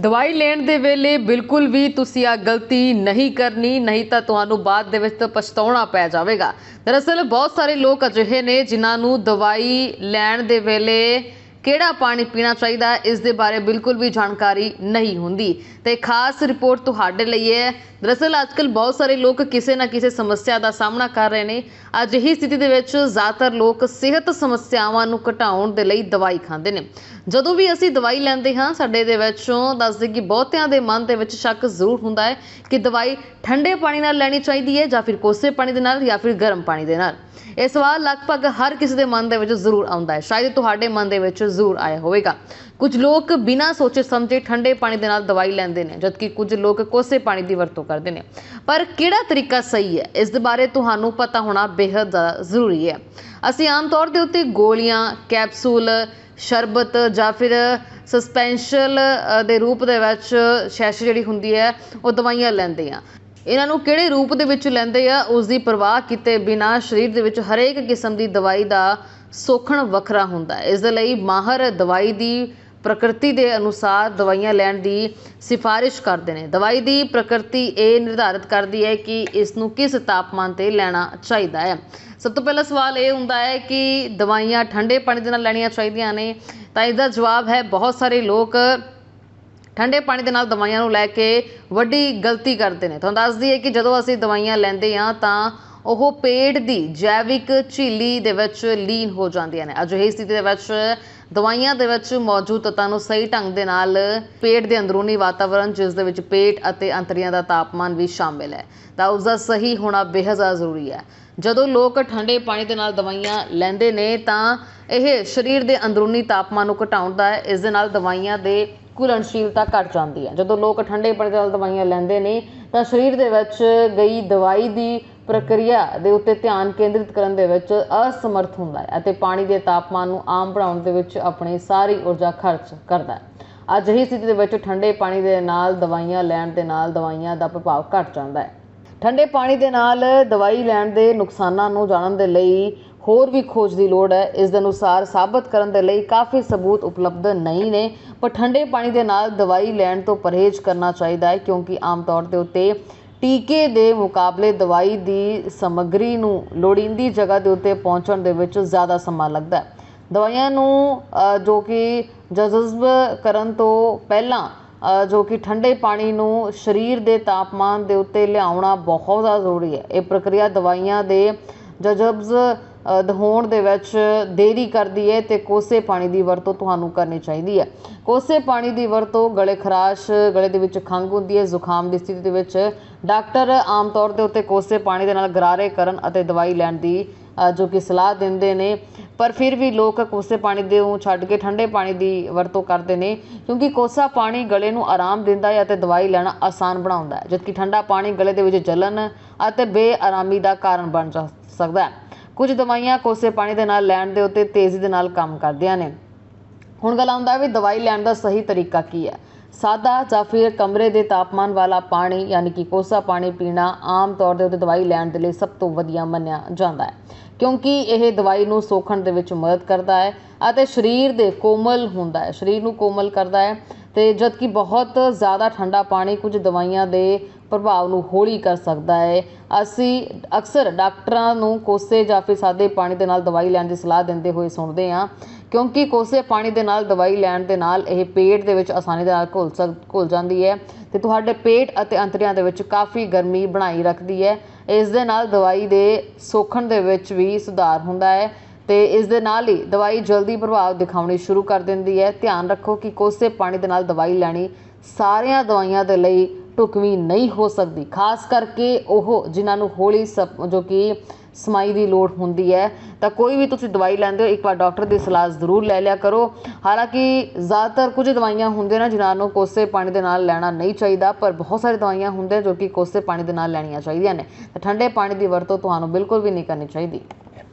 ਦਵਾਈ ਲੈਣ ਦੇ ਵੇਲੇ ਬਿਲਕੁਲ ਵੀ ਤੁਸੀਂ ਆ ਗਲਤੀ ਨਹੀਂ ਕਰਨੀ, ਨਹੀਂ ਤਾਂ ਤੁਹਾਨੂੰ ਬਾਅਦ ਦੇ ਵਿੱਚ ਪਛਤਾਉਣਾ ਪੈ ਜਾਵੇਗਾ। ਦਰਅਸਲ ਬਹੁਤ ਸਾਰੇ ਲੋਕ ਅਜਿਹੇ ਨੇ ਜਿਨ੍ਹਾਂ ਨੂੰ ਦਵਾਈ ਲੈਣ ਦੇ ਵੇਲੇ ਕਿਹੜਾ ਪਾਣੀ ਪੀਣਾ ਚਾਹੀਦਾ ਹੈ, ਇਸ ਦੇ ਬਾਰੇ ਬਿਲਕੁਲ ਵੀ ਜਾਣਕਾਰੀ ਨਹੀਂ ਹੁੰਦੀ। ਤੇ ਖਾਸ ਰਿਪੋਰਟ ਤੁਹਾਡੇ ਲਈ ਹੈ। ਦਰਅਸਲ ਅੱਜਕੱਲ ਬਹੁਤ ਸਾਰੇ ਲੋਕ ਕਿਸੇ ਨਾ ਕਿਸੇ ਸਮੱਸਿਆ ਦਾ ਸਾਹਮਣਾ ਕਰ ਰਹੇ ਨੇ। ਅਜਿਹੀ ਸਥਿਤੀ ਦੇ ਵਿੱਚ ਜ਼ਿਆਦਾਤਰ ਲੋਕ ਸਿਹਤ ਸਮੱਸਿਆਵਾਂ ਨੂੰ ਘਟਾਉਣ ਦੇ ਲਈ ਦਵਾਈ ਖਾਂਦੇ ਨੇ। ਜਦੋਂ ਵੀ ਅਸੀਂ ਦਵਾਈ ਲੈਂਦੇ ਹਾਂ, ਸਾਡੇ ਦੇ ਵਿੱਚੋਂ ਦੱਸਦੇ ਕਿ ਬਹੁਤਿਆਂ ਦੇ ਮਨ ਦੇ ਵਿੱਚ ਸ਼ੱਕ ਜ਼ਰੂਰ ਹੁੰਦਾ ਹੈ ਕਿ ਦਵਾਈ ਠੰਡੇ ਪਾਣੀ ਨਾਲ ਲੈਣੀ ਚਾਹੀਦੀ ਹੈ ਜਾਂ ਫਿਰ ਕੋਸੇ ਪਾਣੀ ਦੇ ਨਾਲ ਜਾਂ ਫਿਰ ਗਰਮ ਪਾਣੀ ਦੇ ਨਾਲ। ਇਹ ਸਵਾਲ ਲਗਭਗ ਹਰ ਕਿਸੇ ਦੇ ਮਨ ਦੇ ਵਿੱਚ ਜ਼ਰੂਰ ਆਉਂਦਾ ਹੈ। ਸ਼ਾਇਦ ਤੁਹਾਡੇ ਮਨ ਦੇ ਵਿੱਚ ਜ਼ਰੂਰ ਆਇਆ ਹੋਵੇਗਾ। ਕੁਝ ਲੋਕ ਬਿਨਾਂ ਸੋਚੇ ਸਮਝੇ ਠੰਡੇ ਪਾਣੀ ਦੇ ਨਾਲ ਦਵਾਈ ਲੈਂਦੇ ਨੇ, ਜਦਕਿ ਕੁਝ ਲੋਕ ਕੋਸੇ ਪਾਣੀ ਦੀ ਵਰਤੋਂ ਕਰਦੇ ਨੇ। ਪਰ ਕਿਹੜਾ ਤਰੀਕਾ ਸਹੀ ਹੈ? ਇਸ ਦੇ ਬਾਰੇ ਤੁਹਾਨੂੰ ਪਤਾ ਹੋਣਾ ਬੇहद ਜ਼ਿਆਦਾ ਜ਼ਰੂਰੀ ਹੈ। ਅਸੀਂ ਆਮ ਤੌਰ ਦੇ ਉੱਤੇ ਗੋਲੀਆਂ, ਕੈਪਸੂਲ, ਸ਼ਰਬਤ ਜਾਂ ਫਿਰ ਸਸਪੈਂਸ਼ਲ ਦੇ ਰੂਪ ਦੇ ਵਿੱਚ ਸ਼ੈਸ਼ ਜਿਹੜੀ ਹੁੰਦੀ ਹੈ, ਉਹ ਦਵਾਈਆਂ ਲੈਂਦੇ ਆ ਇਹਨਾਂ ਨੂੰ ਕਿਹੜੇ ਰੂਪ ਦੇ ਵਿੱਚ ਲੈਂਦੇ ਆ? ਉਸ ਦੀ ਪਰਵਾਹ ਕੀਤੇ ਬਿਨਾਂ ਸਰੀਰ ਦੇ ਵਿੱਚ ਹਰੇਕ ਕਿਸਮ ਦੀ ਦਵਾਈ ਦਾ ਸੋਖਣ ਵੱਖਰਾ ਹੁੰਦਾ ਇਸ ਦੇ ਲਈ ਮਾਹਰ ਦਵਾਈ ਦੀ ਪ੍ਰਕਿਰਤੀ ਦੇ ਅਨੁਸਾਰ ਦਵਾਈਆਂ ਲੈਣ ਦੀ ਸਿਫਾਰਿਸ਼ ਕਰਦੇ ਨੇ। ਦਵਾਈ ਦੀ ਪ੍ਰਕਿਰਤੀ ਇਹ ਨਿਰਧਾਰਿਤ ਕਰਦੀ ਹੈ ਕਿ ਇਸ ਨੂੰ ਕਿਸ ਤਾਪਮਾਨ ਤੇ ਲੈਣਾ ਚਾਹੀਦਾ ਹੈ। ਸਭ ਤੋਂ ਪਹਿਲਾ ਸਵਾਲ ਇਹ ਹੁੰਦਾ ਹੈ ਕਿ ਦਵਾਈਆਂ ਠੰਡੇ ਪਾਣੀ ਦੇ ਨਾਲ ਲੈਣੀਆਂ ਚਾਹੀਦੀਆਂ ਨੇ। ਤਾਂ ਇਸ ਜਵਾਬ ਹੈ ਬਹੁਤ ਸਾਰੇ ਲੋਕ ਠੰਡੇ ਪਾਣੀ ਦੇ ਨਾਲ ਦਵਾਈਆਂ ਨੂੰ ਲੈ ਕੇ ਵੱਡੀ ਗਲਤੀ ਕਰਦੇ ਨੇ। ਤੁਹਾਨੂੰ ਦੱਸਦੀ ਹੈ ਕਿ ਜਦੋਂ ਅਸੀਂ ਦਵਾਈਆਂ ਲੈਂਦੇ ਹਾਂ ਤਾਂ ਉਹ ਪੇਟ ਦੀ ਜੈਵਿਕ ਝੀਲੀ ਦੇ ਵਿੱਚ ਲੀਨ ਹੋ ਜਾਂਦੀਆਂ ਨੇ। ਅਜਿਹੀ ਸਥਿਤੀ ਦੇ ਵਿੱਚ ਦਵਾਈਆਂ ਦੇ ਵਿੱਚ ਮੌਜੂਦ ਤੱਤਾਂ ਨੂੰ ਸਹੀ ਢੰਗ ਦੇ ਨਾਲ ਪੇਟ ਦੇ ਅੰਦਰੂਨੀ ਵਾਤਾਵਰਣ, ਜਿਸ ਦੇ ਵਿੱਚ ਪੇਟ ਅਤੇ ਅੰਤਰੀਆਂ ਦਾ ਤਾਪਮਾਨ ਵੀ ਸ਼ਾਮਿਲ ਹੈ। ਤਾਂ ਉਸ ਦਾ ਸਹੀ ਹੋਣਾ ਬੇਹੱਦ ਜ਼ਰੂਰੀ ਹੈ। ਜਦੋਂ ਲੋਕ ਠੰਡੇ ਪਾਣੀ ਦੇ ਨਾਲ ਦਵਾਈਆਂ ਲੈਂਦੇ ਨੇ, ਤਾਂ ਇਹ ਸਰੀਰ ਦੇ ਅੰਦਰੂਨੀ ਤਾਪਮਾਨ ਨੂੰ ਘਟਾਉਂਦਾ ਹੈ। ਇਸ ਦੇ ਨਾਲ ਦਵਾਈਆਂ ਦੇ ਘੁਲਣਸ਼ੀਲਤਾ ਘਟ ਜਾਂਦੀ ਹੈ। ਜਦੋਂ ਲੋਕ ਠੰਡੇ ਪਾਣੀ ਦੇ ਨਾਲ ਦਵਾਈਆਂ ਲੈਂਦੇ ਨੇ, ਤਾਂ ਸਰੀਰ ਦੇ ਵਿੱਚ ਗਈ ਦਵਾਈ ਦੀ ਪ੍ਰਕਿਰਿਆ ਦੇ ਉੱਤੇ ਧਿਆਨ ਕੇਂਦਰਿਤ ਕਰਨ ਦੇ ਵਿੱਚ ਅਸਮਰਥ ਹੁੰਦਾ ਹੈ ਅਤੇ ਪਾਣੀ ਦੇ ਤਾਪਮਾਨ ਨੂੰ ਆਮ ਬਣਾਉਣ ਦੇ ਵਿੱਚ ਆਪਣੀ ਸਾਰੀ ਊਰਜਾ ਖਰਚ ਕਰਦਾ ਹੈ। ਅਜਿਹੀ ਸਥਿਤੀ ਦੇ ਵਿੱਚ ਠੰਡੇ ਪਾਣੀ ਦੇ ਨਾਲ ਦਵਾਈਆਂ ਲੈਣ ਦੇ ਨਾਲ ਦਵਾਈਆਂ ਦਾ ਪ੍ਰਭਾਵ ਘਟ ਜਾਂਦਾ ਹੈ। ਠੰਡੇ ਪਾਣੀ ਦੇ ਨਾਲ ਦਵਾਈ ਲੈਣ ਦੇ ਨੁਕਸਾਨਾਂ ਨੂੰ ਜਾਣਨ ਦੇ ਲਈ ਹੋਰ ਵੀ ਖੋਜ ਦੀ ਲੋੜ ਹੈ। ਇਸ ਦੇ ਅਨੁਸਾਰ ਸਾਬਤ ਕਰਨ ਦੇ ਲਈ ਕਾਫੀ ਸਬੂਤ ਉਪਲਬਧ ਨਹੀਂ ਨੇ, ਪਰ ਠੰਡੇ ਪਾਣੀ ਦੇ ਨਾਲ ਦਵਾਈ ਲੈਣ ਤੋਂ ਪਰਹੇਜ਼ ਕਰਨਾ ਚਾਹੀਦਾ ਹੈ ਕਿਉਂਕਿ ਆਮ ਤੌਰ ਦੇ ਉੱਤੇ ਟੀਕੇ ਦੇ ਮੁਕਾਬਲੇ ਦਵਾਈ ਦੀ ਸਮੱਗਰੀ ਨੂੰ ਲੋੜੀਂਦੀ ਜਗ੍ਹਾ ਦੇ ਉੱਤੇ ਪਹੁੰਚਣ ਦੇ ਵਿੱਚ ਜ਼ਿਆਦਾ ਸਮਾਂ ਲੱਗਦਾ ਦਵਾਈਆਂ ਨੂੰ ਜੋ ਕਿ ਜਜ਼ਬ ਕਰਨ ਤੋਂ ਪਹਿਲਾਂ ਜੋ ਕਿ ਠੰਡੇ ਪਾਣੀ ਨੂੰ ਸਰੀਰ ਦੇ ਤਾਪਮਾਨ ਦੇ ਉੱਤੇ ਲਿਆਉਣਾ ਬਹੁਤ ਜ਼ਿਆਦਾ ਜ਼ਰੂਰੀ ਹੈ। ਇਹ ਪ੍ਰਕਿਰਿਆ ਦਵਾਈਆਂ ਦੇ ਜਜ਼ਬਜ਼ ਦਹਾਉਣ ਦੇ ਵਿੱਚ ਦੇਰੀ ਕਰਦੀ ਹੈ ਅਤੇ ਕੋਸੇ ਪਾਣੀ ਦੀ ਵਰਤੋਂ ਤੁਹਾਨੂੰ ਕਰਨੀ ਚਾਹੀਦੀ ਹੈ ਕੋਸੇ ਪਾਣੀ ਦੀ ਵਰਤੋਂ ਗਲੇ ਖਰਾਸ਼, ਗਲੇ ਦੇ ਵਿੱਚ ਖੰਘ ਹੁੰਦੀ ਹੈ ਜ਼ੁਕਾਮ ਦੀ ਸਥਿਤੀ ਦੇ ਵਿੱਚ ਡਾਕਟਰ ਆਮ ਤੌਰ ਦੇ ਉੱਤੇ ਕੋਸੇ ਪਾਣੀ ਦੇ ਨਾਲ ਗਰਾਰੇ ਕਰਨ ਅਤੇ ਦਵਾਈ ਲੈਣ ਦੀ ਜੋ ਕਿ ਸਲਾਹ ਦਿੰਦੇ ਨੇ। ਪਰ ਫਿਰ ਵੀ ਲੋਕ ਕੋਸੇ ਪਾਣੀ ਦੇ ਨੂੰ ਛੱਡ ਕੇ ਠੰਡੇ ਪਾਣੀ ਦੀ ਵਰਤੋਂ ਕਰਦੇ ਨੇ, ਕਿਉਂਕਿ ਕੋਸਾ ਪਾਣੀ ਗਲੇ ਨੂੰ ਆਰਾਮ ਦਿੰਦਾ ਹੈ ਅਤੇ ਦਵਾਈ ਲੈਣਾ ਆਸਾਨ ਬਣਾਉਂਦਾ ਹੈ ਜਦਕਿ ਠੰਡਾ ਪਾਣੀ ਗਲੇ ਦੇ ਵਿੱਚ ਜਲਨ ਅਤੇ ਬੇਆਰਾਮੀ ਦਾ ਕਾਰਨ ਬਣ ਜਾ ਸਕਦਾ ਹੈ ਕੁਝ ਦਵਾਈਆਂ ਕੋਸੇ ਪਾਣੀ ਦੇ ਨਾਲ ਲੈਣ ਦੇ ਉੱਤੇ ਤੇਜ਼ੀ ਦੇ ਨਾਲ ਕੰਮ ਕਰਦੀਆਂ ਨੇ। ਹੁਣ ਗੱਲ ਆਉਂਦਾ ਵੀ ਦਵਾਈ ਲੈਣ ਦਾ ਸਹੀ ਤਰੀਕਾ ਕੀ ਹੈ? ਸਾਦਾ ਜਾਂ ਫਿਰ ਕਮਰੇ ਦੇ ਤਾਪਮਾਨ ਵਾਲਾ ਪਾਣੀ, ਯਾਨੀ ਕਿ ਕੋਸਾ ਪਾਣੀ ਪੀਣਾ ਆਮ ਤੌਰ ਦੇ ਉੱਤੇ ਦਵਾਈ ਲੈਣ ਦੇ ਲਈ ਸਭ ਤੋਂ ਵਧੀਆ ਮੰਨਿਆ ਜਾਂਦਾ ਹੈ। ਕਿਉਂਕਿ ਇਹ ਦਵਾਈ ਨੂੰ ਸੋਖਣ ਦੇ ਵਿੱਚ ਮਦਦ ਕਰਦਾ ਹੈ ਅਤੇ ਸਰੀਰ ਦੇ ਕੋਮਲ ਹੁੰਦਾ ਹੈ। ਸਰੀਰ ਨੂੰ ਕੋਮਲ ਕਰਦਾ ਹੈ ਅਤੇ ਜਦਕਿ ਬਹੁਤ ਜ਼ਿਆਦਾ ਠੰਡਾ ਪਾਣੀ ਕੁਝ ਦਵਾਈਆਂ ਦੇ ਪ੍ਰਭਾਵ ਨੂੰ ਹੌਲੀ ਕਰ ਸਕਦਾ ਹੈ, ਅਸੀਂ ਅਕਸਰ ਡਾਕਟਰਾਂ ਨੂੰ ਕੋਸੇ ਜਾਂ ਫਿਰ ਸਾਦੇ ਪਾਣੀ ਦੇ ਨਾਲ ਦਵਾਈ ਲੈਣ ਦੀ ਸਲਾਹ ਦਿੰਦੇ ਹੋਏ ਸੁਣਦੇ ਹਾਂ, ਕਿਉਂਕਿ ਕੋਸੇ ਪਾਣੀ ਦੇ ਨਾਲ ਦਵਾਈ ਲੈਣ ਦੇ ਨਾਲ ਇਹ ਪੇਟ ਦੇ ਵਿੱਚ ਆਸਾਨੀ ਦੇ ਨਾਲ ਘੁਲ ਸਕ, ਘੁਲ ਜਾਂਦੀ ਹੈ ਅਤੇ ਤੁਹਾਡੇ ਪੇਟ ਅਤੇ ਅੰਤੜੀਆਂ ਦੇ ਵਿੱਚ ਕਾਫੀ ਗਰਮੀ ਬਣਾਈ ਰੱਖਦੀ ਹੈ, ਇਸ ਦੇ ਨਾਲ ਦਵਾਈ ਦੇ ਸੋਖਣ ਦੇ ਵਿੱਚ ਵੀ ਸੁਧਾਰ ਹੁੰਦਾ ਹੈ। ਤੇ ਇਸ ਦੇ ਨਾਲ ਹੀ ਦਵਾਈ ਜਲਦੀ ਪ੍ਰਭਾਵ ਦਿਖਾਉਣੀ ਸ਼ੁਰੂ ਕਰ ਦਿੰਦੀ ਹੈ। ਧਿਆਨ ਰੱਖੋ ਕਿ ਕੋਸੇ ਪਾਣੀ ਦੇ ਨਾਲ ਦਵਾਈ ਲੈਣੀ ਸਾਰੀਆਂ ਦਵਾਈਆਂ ਦੇ ਲਈ ਢੁਕਵੀਂ ਨਹੀਂ ਹੋ ਸਕਦੀ। ਖਾਸ ਕਰਕੇ ਉਹ ਜਿਨ੍ਹਾਂ ਨੂੰ ਹੌਲੀ ਸਪ- ਜੋ ਕਿ ਸਮਾਈ ਦੀ ਲੋੜ ਹੁੰਦੀ ਹੈ, ਤਾਂ ਕੋਈ ਵੀ ਤੁਸੀਂ ਦਵਾਈ ਲੈਂਦੇ ਹੋ, ਇੱਕ ਵਾਰ ਡਾਕਟਰ ਦੀ ਸਲਾਹ ਜ਼ਰੂਰ ਲੈ ਲਿਆ ਕਰੋ। ਹਾਲਾਂਕਿ ਜ਼ਿਆਦਾਤਰ ਕੁਝ ਦਵਾਈਆਂ ਹੁੰਦੀਆਂ ਨੇ ਜਿਨ੍ਹਾਂ ਨੂੰ ਕੋਸੇ ਪਾਣੀ ਦੇ ਨਾਲ ਲੈਣਾ ਨਹੀਂ ਚਾਹੀਦਾ, ਪਰ ਬਹੁਤ ਸਾਰੀ ਦਵਾਈਆਂ ਹੁੰਦੀਆਂ ਜੋ ਕਿ ਕੋਸੇ ਪਾਣੀ ਦੇ ਨਾਲ ਲੈਣੀਆਂ ਚਾਹੀਦੀਆਂ ਨੇ। ਤਾਂ ਠੰਡੇ ਪਾਣੀ ਦੀ ਵਰਤੋਂ ਤੁਹਾਨੂੰ ਬਿਲਕੁਲ ਵੀ ਨਹੀਂ ਕਰਨੀ ਚਾਹੀਦੀ।